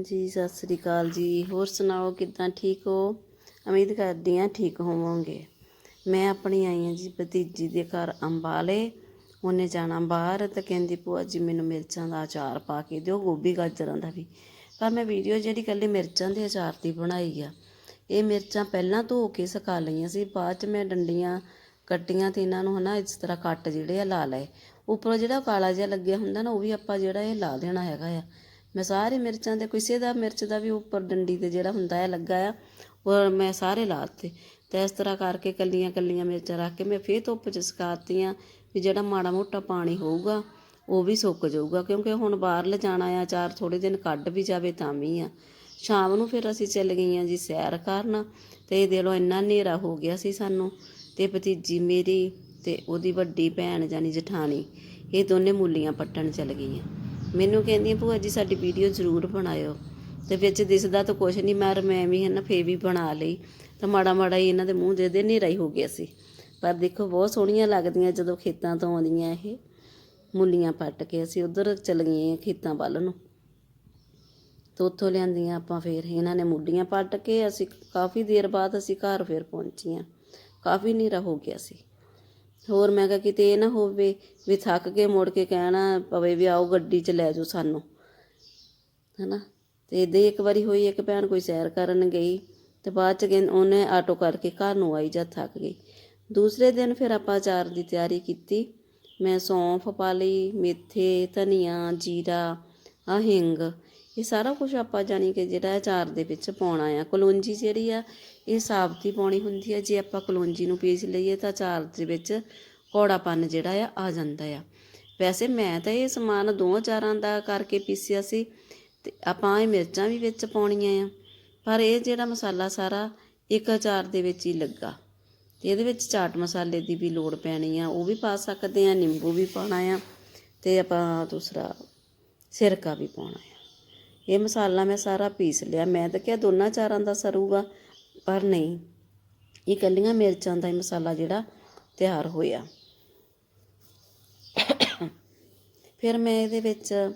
ਜੀ, ਸਤਿ ਸ੍ਰੀ ਅਕਾਲ ਜੀ। ਹੋਰ ਸੁਣਾਓ, ਕਿੱਦਾਂ ਠੀਕ ਹੋ? ਉਮੀਦ ਕਰਦੀ ਹਾਂ ਠੀਕ ਹੋਵੋਗੇ। ਮੈਂ ਆਪਣੀ ਆਈ ਹਾਂ ਜੀ, ਭਤੀਜੀ ਦੇ ਘਰ ਅੰਬਾਲੇ। ਉਹਨੇ ਜਾਣਾ ਬਾਹਰ ਤਾਂ ਕਹਿੰਦੀ, ਭੂਆ ਜੀ, ਮੈਨੂੰ ਮਿਰਚਾਂ ਦਾ ਅਚਾਰ ਪਾ ਕੇ ਦਿਓ, ਗੋਭੀ, ਗਾਜਰਾਂ ਦਾ ਵੀ। ਪਰ ਮੈਂ ਵੀਡੀਓ ਜਿਹੜੀ ਇਕੱਲੀ ਮਿਰਚਾਂ ਦੇ ਅਚਾਰ ਦੀ ਬਣਾਈ ਆ। ਇਹ ਮਿਰਚਾਂ ਪਹਿਲਾਂ ਧੋ ਕੇ ਸੁਕਾ ਲਈਆਂ ਸੀ, ਬਾਅਦ ਚ ਮੈਂ ਡੰਡੀਆਂ ਕੱਟੀਆਂ ਤੇ ਇਹਨਾਂ ਨੂੰ ਹਨਾ, ਇਸ ਤਰ੍ਹਾਂ ਕੱਟ ਜਿਹੜੇ ਆ ਲਾ ਲਏ। ਉੱਪਰੋਂ ਜਿਹੜਾ ਕਾਲਾ ਜਿਹਾ ਲੱਗਿਆ ਹੁੰਦਾ ਨਾ, ਉਹ ਵੀ ਆਪਾਂ ਜਿਹੜਾ ਇਹ ਲਾ ਦੇਣਾ ਹੈਗਾ ਆ। ਮੈਂ ਸਾਰੇ ਮਿਰਚਾਂ ਦੇ ਕਿਸੇ ਦਾ ਮਿਰਚ ਦਾ ਵੀ ਉੱਪਰ ਡੰਡੀ ਤੇ ਜਿਹੜਾ ਹੁੰਦਾ ਹੈ, ਲੱਗਾ ਆ, ਉਹ ਮੈਂ ਸਾਰੇ ਲਾਤੇ ਤੇ ਇਸ ਤਰ੍ਹਾਂ ਕਰਕੇ ਕੱਲੀਆਂ ਕੱਲੀਆਂ ਮਿਰਚਾਂ ਰੱਖ ਕੇ ਮੈਂ ਫੇਰ ਧੁੱਪ 'ਚ ਸੁਕਾਤੀਆਂ ਵੀ ਜਿਹੜਾ ਮਾੜਾ ਮੋਟਾ ਪਾਣੀ ਹੋਊਗਾ, ਉਹ ਵੀ ਸੁੱਕ ਜਾਊਗਾ। ਕਿਉਂਕਿ ਹੁਣ ਬਾਹਰ ਲਿਜਾਣਾ ਆ, ਚਾਰ ਥੋੜੇ ਦਿਨ ਕੱਢ ਵੀ ਜਾਵੇ ਤਾਂ ਵੀ ਆ। ਸ਼ਾਮ ਨੂੰ ਫਿਰ ਅਸੀਂ ਚੱਲ ਗਈਆਂ ਜੀ ਸੈਰ ਕਰਨ, ਤੇ ਇਹ ਦੇ ਲੋ ਇੰਨਾ ਹਨੇਰਾ ਹੋ ਗਿਆ ਸੀ ਸਾਨੂੰ, ਤੇ ਭਤੀਜੀ ਮੇਰੀ ਤੇ ਉਹਦੀ ਵੱਡੀ ਭੈਣ ਜਾਨੀ ਜਠਾਣੀ, ਇਹ ਦੋਨੇ ਮੂਲੀਆਂ ਪੱਟਣ ਚੱਲ ਗਈਆਂ। ਮੈਨੂੰ ਕਹਿੰਦੀ ਭੂਆ ਜੀ, ਸਾਡੀ ਵੀਡੀਓ ਜ਼ਰੂਰ ਬਣਾਇਓ। ਤੇ ਵਿੱਚ ਦਿਸਦਾ ਤਾਂ ਕੁਛ ਨਹੀਂ ਮਰ ਮੈਂ ਵੀ ਨਾ ਫੇ ਵੀ ਬਣਾ ਲਈ। ਤਾਂ ਮਾੜਾ ਮਾੜਾ ਹੀ ਇਹਨਾਂ ਦੇ ਮੂੰਹ ਦੇ ਦੇ ਹਨੇਰਾ ਹੀ ਹੋ ਗਿਆ ਸੀ। ਪਰ ਦੇਖੋ, ਬਹੁਤ ਸੋਹਣੀਆਂ ਲੱਗਦੀਆਂ ਜਦੋਂ ਖੇਤਾਂ ਤੋਂ ਆਉਂਦੀਆਂ ਇਹ ਮੁੱਲੀਆਂ ਪੱਟ ਕੇ ਅਸੀਂ ਉਧਰ ਚਲ ਗਏ ਖੇਤਾਂ ਵੱਲ ਨੂੰ। ਤੇ ਉੱਥੋਂ ਲਿਆਂਦੀਆਂ ਆਪਾਂ ਫੇਰ, ਇਹਨਾਂ ਨੇ ਮੁੱਡੀਆਂ ਪੱਟ ਕੇ ਅਸੀਂ ਕਾਫੀ ਦੇਰ ਬਾਅਦ ਅਸੀਂ ਘਰ ਫੇਰ ਪਹੁੰਚੀਆਂ। ਕਾਫੀ ਹਨੇਰਾ ਹੋ ਗਿਆ ਸੀ। ਹੋਰ ਮੈਂ ਕਿਹਾ ਕਿਤੇ ਇਹ ਨਾ ਹੋਵੇ ਵੀ ਥੱਕ ਕੇ ਮੁੜ ਕੇ ਕਹਿਣਾ ਪਵੇ ਵੀ ਆਓ ਗੱਡੀ 'ਚ ਲੈ ਜਾਓ ਸਾਨੂੰ। ਹੈ ਨਾ ਤੇ ਇਦਾਂ ਹੀ ਇੱਕ ਵਾਰੀ ਹੋਈ, ਇੱਕ ਭੈਣ ਕੋਈ ਸੈਰ ਕਰਨ ਗਈ ਤੇ ਬਾਅਦ ਚ ਕਹਿੰ- ਉਹਨੇ ਆਟੋ ਕਰਕੇ ਘਰ ਨੂੰ ਆਈ ਜਦ ਥੱਕ ਗਈ। ਦੂਸਰੇ ਦਿਨ ਫਿਰ ਆਪਾਂ ਅਚਾਰ ਦੀ ਤਿਆਰੀ ਕੀਤੀ। ਮੈਂ ਸੌਂਫ ਪਾ ਲਈ, ਮੇਥੇ, ਧਨੀਆ, ਜੀਰਾ ਆ ਹਿੰਗ ਇਹ ਸਾਰਾ ਕੁਝ ਆਪਾਂ ਜਾਣੀ ਕਿ ਜਿਹੜਾ ਅਚਾਰ ਦੇ ਵਿੱਚ ਪਾਉਣਾ ਆ। ਕਲੌਂਜੀ ਜਿਹੜੀ ਆ, ਇਹ ਸਾਬਤੀ ਪਾਉਣੀ ਹੁੰਦੀ ਆ। ਜੇ ਆਪਾਂ ਕਲੌਂਜੀ ਨੂੰ ਪੀਸ ਲਈਏ ਤਾਂ ਅਚਾਰ ਦੇ ਵਿੱਚ ਕੌੜਾਪਨ ਜਿਹੜਾ ਆ ਆ ਜਾਂਦਾ ਆ। ਵੈਸੇ ਮੈਂ ਤਾਂ ਇਹ ਸਮਾਨ ਦੋ ਅਚਾਰਾਂ ਦਾ ਕਰਕੇ ਪੀਸਿਆ ਸੀ ਤੇ ਆਪਾਂ ਇਹ ਮਿਰਚਾਂ ਵੀ ਵਿੱਚ ਪਾਉਣੀਆਂ ਆ। ਪਰ ਇਹ ਜਿਹੜਾ ਮਸਾਲਾ ਸਾਰਾ ਇੱਕ ਅਚਾਰ ਦੇ ਵਿੱਚ ਹੀ ਲੱਗਾ। ਤੇ ਇਹਦੇ ਵਿੱਚ ਚਾਟ ਮਸਾਲੇ ਦੀ ਵੀ ਲੋੜ ਪੈਣੀ ਆ। ਉਹ ਵੀ ਪਾ ਸਕਦੇ ਆ, ਨਿੰਬੂ ਵੀ ਪਾਉਣਾ ਆ ਤੇ ਆਪਾਂ ਦੂਸਰਾ ਸਿਰਕਾ ਵੀ ਪਾਉਣਾ ਆ। ਇਹ ਮਸਾਲਾ ਮੈਂ ਸਾਰਾ ਪੀਸ ਲਿਆ। ਮੈਂ ਤਾਂ ਕਿਹਾ ਦੋਨਾਂ ਚਾਰਾਂ ਦਾ ਸਰੂਗਾ, ਪਰ ਨਹੀਂ। ਇਹ ਕੱਲੀਆਂ ਮਿਰਚਾਂ ਦਾ ਹੀ ਮਸਾਲਾ ਜਿਹੜਾ ਤਿਆਰ ਹੋਇਆ। ਫਿਰ ਮੈਂ ਇਹਦੇ ਵਿੱਚ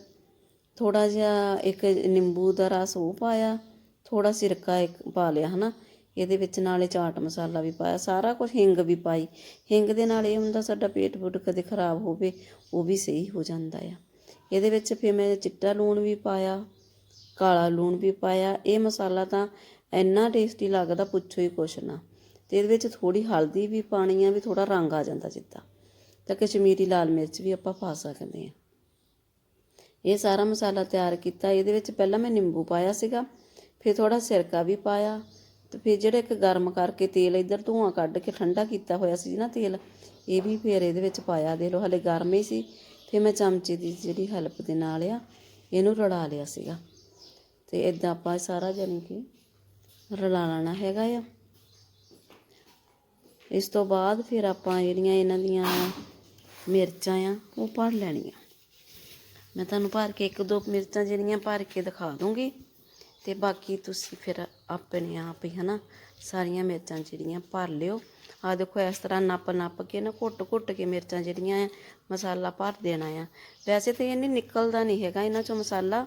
ਥੋੜਾ ਜਿਹਾ ਇੱਕ ਨਿੰਬੂ ਦਾ ਰਸ ਉਹ ਪਾਇਆ ਥੋੜਾ ਸਿਰਕਾ ਇੱਕ ਪਾ ਲਿਆ, ਹਨਾ। ਇਹਦੇ ਵਿੱਚ ਨਾਲੇ ਚਾਟ ਮਸਾਲਾ ਵੀ ਪਾਇਆ, ਸਾਰਾ ਕੁਝ ਹਿੰਗ ਵੀ ਪਾਈ। ਹਿੰਗ ਦੇ ਨਾਲ ਇਹ ਹੁੰਦਾ ਸਾਡਾ ਪੇਟ ਪੂਟ ਕਦੇ ਖਰਾਬ ਹੋਵੇ, ਉਹ ਵੀ ਸਹੀ ਹੋ ਜਾਂਦਾ ਆ। ਇਹਦੇ ਵਿੱਚ ਫਿਰ ਮੈਂ ਚਿੱਟਾ ਲੂਣ ਵੀ ਪਾਇਆ ਕਾਲਾ ਲੂਣ ਵੀ ਪਾਇਆ। ਇਹ ਮਸਾਲਾ ਤਾਂ ਇੰਨਾ ਟੇਸਟੀ ਲੱਗਦਾ, ਪੁੱਛੋ ਹੀ ਕੁਛ ਨਾ। ਤੇ ਇਹਦੇ ਵਿੱਚ ਥੋੜੀ ਹਲਦੀ ਵੀ ਪਾਣੀ ਆ, ਵੀ ਥੋੜਾ ਰੰਗ ਆ ਜਾਂਦਾ ਜਿੱਦਾਂ। ਤਾਂ ਕਸ਼ਮੀਰੀ ਲਾਲ ਮਿਰਚ ਵੀ ਆਪਾਂ ਪਾ ਸਕਦੇ ਆ। ਇਹ ਸਾਰਾ ਮਸਾਲਾ ਤਿਆਰ ਕੀਤਾ। ਇਹਦੇ ਵਿੱਚ ਪਹਿਲਾਂ ਮੈਂ ਨਿੰਬੂ ਪਾਇਆ ਸੀਗਾ, ਫਿਰ ਥੋੜਾ ਸਿਰਕਾ ਵੀ ਪਾਇਆ, ਤੇ ਫਿਰ ਜਿਹੜਾ ਇੱਕ ਗਰਮ ਕਰਕੇ ਤੇਲ ਇੱਧਰ ਧੂਆਂ ਕੱਢ ਕੇ ਠੰਡਾ ਕੀਤਾ ਹੋਇਆ ਸੀ ਨਾ ਤੇਲ, ਇਹ ਵੀ ਫਿਰ ਇਹਦੇ ਵਿੱਚ ਪਾਇਆ। ਦੇ ਲੋ ਹਲੇ ਗਰਮ ਹੀ ਸੀ। ਫਿਰ ਮੈਂ ਚਮਚੇ ਦੀ ਜਿਹੜੀ ਹੈਲਪ ਦੇ ਨਾਲ ਆ, ਇਹਨੂੰ ਰਲਾ ਲਿਆ ਸੀਗਾ। ਅਤੇ ਇੱਦਾਂ ਆਪਾਂ ਸਾਰਾ ਜਾਨੀ ਕਿ ਰਲਾ ਲੈਣਾ ਹੈਗਾ ਆ। ਇਸ ਤੋਂ ਬਾਅਦ ਫਿਰ ਆਪਾਂ ਜਿਹੜੀਆਂ ਇਹਨਾਂ ਦੀਆਂ ਮਿਰਚਾਂ ਆ, ਉਹ ਭਰ ਲੈਣੀਆਂ। ਮੈਂ ਤੁਹਾਨੂੰ ਭਰ ਕੇ ਇੱਕ ਦੋ ਮਿਰਚਾਂ ਜਿਹੜੀਆਂ ਭਰ ਕੇ ਦਿਖਾ ਦੂੰਗੀ ਤੇ ਬਾਕੀ ਤੁਸੀਂ ਫਿਰ ਆਪਣੇ ਆਪ ਹੀ ਹਨਾ ਸਾਰੀਆਂ ਮਿਰਚਾਂ ਜਿਹੜੀਆਂ ਭਰ ਲਿਓ। ਆ ਦੇਖੋ ਇਸ ਤਰ੍ਹਾਂ ਨੱਪ ਨੱਪ ਕੇ ਨਾ ਘੁੱਟ ਘੁੱਟ ਕੇ ਮਿਰਚਾਂ ਜਿਹੜੀਆਂ ਆ ਮਸਾਲਾ ਭਰ ਦੇਣਾ ਆ। ਵੈਸੇ ਤਾਂ ਇਹ ਨਹੀਂ ਨਿਕਲਦਾ ਨਹੀਂ ਹੈਗਾ ਇਹਨਾਂ ਚੋਂ ਮਸਾਲਾ।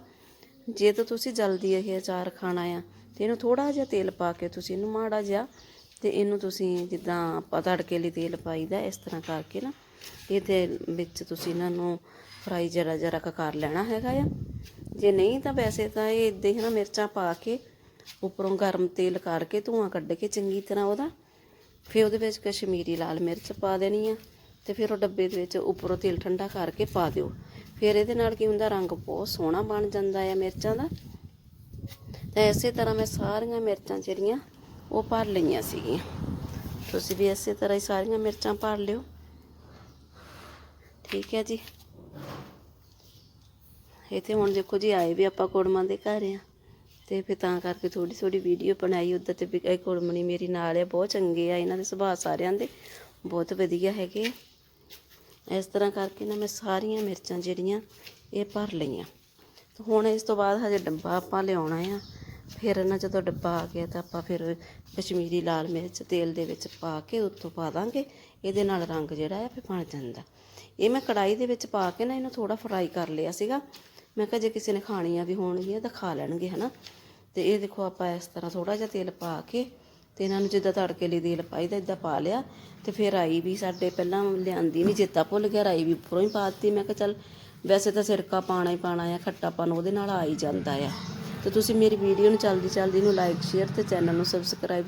ਜੇ ਤਾਂ ਤੁਸੀਂ ਜਲਦੀ ਇਹ ਅਚਾਰ ਖਾਣਾ ਆ ਤੇ ਇਹਨੂੰ ਥੋੜਾ ਜਿਹਾ ਤੇਲ ਪਾ ਕੇ ਤੁਸੀਂ ਇਹਨੂੰ ਮਾੜਾ ਜਿਹਾ ਤੇ ਇਹਨੂੰ ਤੁਸੀਂ ਜਿੱਦਾਂ ਆਪਾਂ ਤੜਕੇ ਲਈ ਤੇਲ ਪਾਈਦਾ ਇਸ ਤਰ੍ਹਾਂ ਕਰਕੇ ਨਾ, ਇਹਦੇ ਵਿੱਚ ਤੁਸੀਂ ਇਹਨਾਂ ਨੂੰ ਫਰਾਈ ਜਰਾ ਜਰਾ ਕੁ ਕਰ ਲੈਣਾ ਹੈਗਾ ਆ। ਜੇ ਨਹੀਂ ਤਾਂ ਵੈਸੇ ਤਾਂ ਇਹ ਇਦਾਂ ਹੀ ਨਾ ਮਿਰਚਾਂ ਪਾ ਕੇ ਉੱਪਰੋਂ ਗਰਮ ਤੇਲ ਕਰਕੇ ਧੂਆਂ ਕੱਢ ਕੇ ਚੰਗੀ ਤਰ੍ਹਾਂ ਉਹਦਾ, ਫਿਰ ਉਹਦੇ ਵਿੱਚ ਕਸ਼ਮੀਰੀ ਲਾਲ ਮਿਰਚ ਪਾ ਦੇਣੀ ਆ। ਤੇ ਫਿਰ ਉਹ ਡੱਬੇ ਦੇ ਵਿੱਚ ਉੱਪਰੋਂ ਤੇਲ ਠੰਡਾ ਕਰਕੇ ਪਾ ਦਿਓ। ਫਿਰ ਇਹਦੇ ਨਾਲ ਕੀ ਹੁੰਦਾ, ਰੰਗ ਬਹੁਤ ਸੋਹਣਾ ਬਣ ਜਾਂਦਾ ਆ ਮਿਰਚਾਂ ਦਾ। ਤੇ ਇਸੇ ਤਰ੍ਹਾਂ ਮੈਂ ਸਾਰੀਆਂ ਮਿਰਚਾਂ ਜਿਹੜੀਆਂ, ਉਹ ਭਰ ਲਈਆਂ ਸੀਗੀਆਂ। ਤੁਸੀਂ ਵੀ ਇਸੇ ਤਰ੍ਹਾਂ ਹੀ ਸਾਰੀਆਂ ਮਿਰਚਾਂ ਭਰ ਲਿਓ। ਠੀਕ ਹੈ ਜੀ। ਇਹ ਇੱਥੇ ਹੁਣ ਦੇਖੋ ਜੀ, ਆਏ ਵੀ ਆਪਾਂ ਕੁੜਮਾਂ ਦੇ ਘਰ ਆ। ਤੇ ਫਿਰ ਤਾਂ ਕਰਕੇ ਥੋੜੀ ਥੋੜੀ ਵੀਡੀਓ ਬਣਾਈ, ਉੱਧਰ ਤੇ ਵੀ ਇਹ ਕੁੜਮਣੀ ਮੇਰੀ ਨਾਲ ਆ, ਬਹੁਤ ਚੰਗੇ ਆ ਇਹਨਾਂ ਦੇ ਸੁਭਾਅ ਸਾਰਿਆਂ ਦੇ। ਬਹੁਤ ਵਧੀਆ ਹੈਗੇ ਇਸ ਤਰ੍ਹਾਂ ਕਰਕੇ ਨਾ ਮੈਂ ਸਾਰੀਆਂ ਮਿਰਚਾਂ ਜਿਹੜੀਆਂ ਇਹ ਭਰ ਲਈਆਂ। ਹੁਣ ਇਸ ਤੋਂ ਬਾਅਦ ਹਜੇ ਡੱਬਾ ਆਪਾਂ ਲਿਆਉਣਾ ਆ। ਫਿਰ ਨਾ ਜਦੋਂ ਡੱਬਾ ਆ ਗਿਆ ਤਾਂ ਆਪਾਂ ਫਿਰ ਕਸ਼ਮੀਰੀ ਲਾਲ ਮਿਰਚ ਤੇਲ ਦੇ ਵਿੱਚ ਪਾ ਕੇ ਉੱਤੋਂ ਪਾ ਦਾਂਗੇ। ਇਹਦੇ ਨਾਲ ਰੰਗ ਜਿਹੜਾ ਆ ਫਿਰ ਬਣ ਜਾਂਦਾ। ਇਹ ਮੈਂ ਕੜਾਈ ਦੇ ਵਿੱਚ ਪਾ ਕੇ ਨਾ ਇਹਨੂੰ ਥੋੜਾ ਫਰਾਈ ਕਰ ਲਿਆ ਸੀਗਾ। ਮੈਂ ਕਿਹਾ ਜੇ ਕਿਸੇ ਨੇ ਖਾਣੀਆਂ ਵੀ ਹੋਣਗੀਆਂ ਤਾਂ ਖਾ ਲੈਣਗੇ, ਹਨਾ। ਤੇ ਇਹ ਦੇਖੋ ਆਪਾਂ ਇਸ ਤਰ੍ਹਾਂ ਥੋੜਾ ਜਿਹਾ ਤੇਲ ਪਾ ਕੇ ਤੇ ਇਹਨਾਂ ਨੂੰ ਜਿੱਦਾਂ ਤੜਕੇ ਲਈ ਤੇਲ ਪਾਈਦਾ ਇਦਾਂ ਪਾ ਲਿਆ ਤੇ ਫਿਰ ਰਾਈ ਵੀ ਸਾਡੇ ਪਹਿਲਾਂ ਲਿਆਂਦੀ ਨਹੀਂ ਚੇਤਾ ਭੁੱਲ ਗਿਆ, ਰਾਈ ਵੀ ਉੱਪਰੋਂ ਹੀ ਪਾਤੀ। ਮੈਂ ਕਿਹਾ ਚੱਲ ਵੈਸੇ ਤਾਂ ਸਿਰਕਾ ਪਾਣਾ ਹੀ ਪਾਣਾ ਆ ਖੱਟਾਪਨ ਉਹਦੇ ਨਾਲ ਆ ਹੀ ਜਾਂਦਾ ਆ। ਤੇ ਤੁਸੀਂ ਮੇਰੀ ਵੀਡੀਓ ਨੂੰ ਚਲਦੀ ਚਲਦੀ ਨੂੰ ਲਾਈਕ ਸ਼ੇਅਰ ਤੇ ਚੈਨਲ ਨੂੰ ਸਬਸਕ੍ਰਾਈਬ